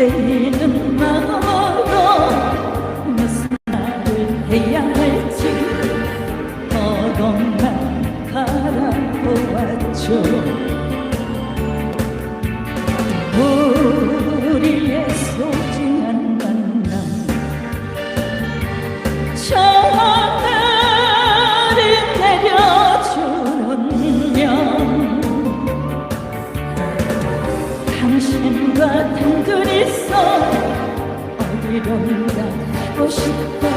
설레이는 마음으로 무슨 말을 해야 할지 더더만 바라보았죠. 당신과 단둘이서 어디론가 가고 싶다.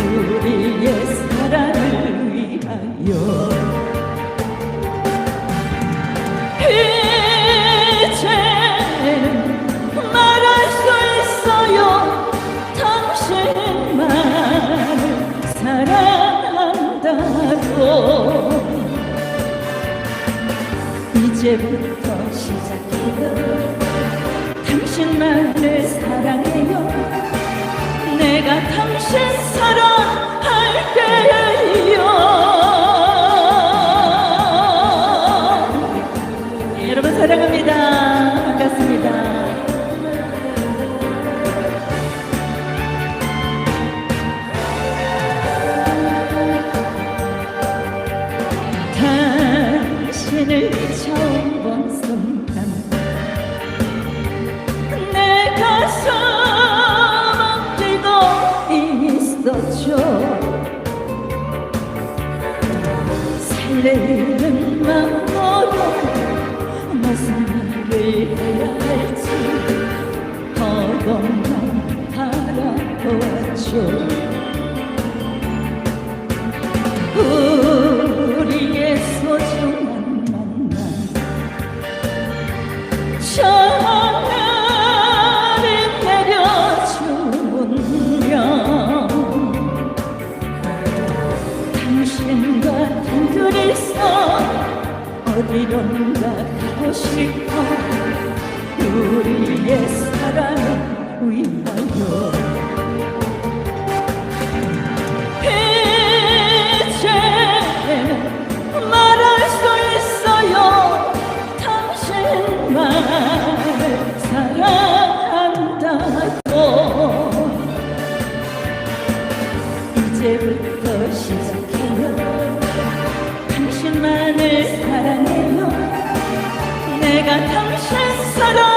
우리의 사랑을 위하여. 이제는 말할 수 있어요. 당신만을 사랑한다고. 이제부터 당신을 처음 본 순간 있었죠 설레는 마음으로 무슨 말을 해야 할지. 허공만 바라보았죠. 우리의 소중한 만남 어디로 나가고 싶어 우리의 사랑을 위하여. 사랑한다고 이제부터 시작. 내가 당신 사랑.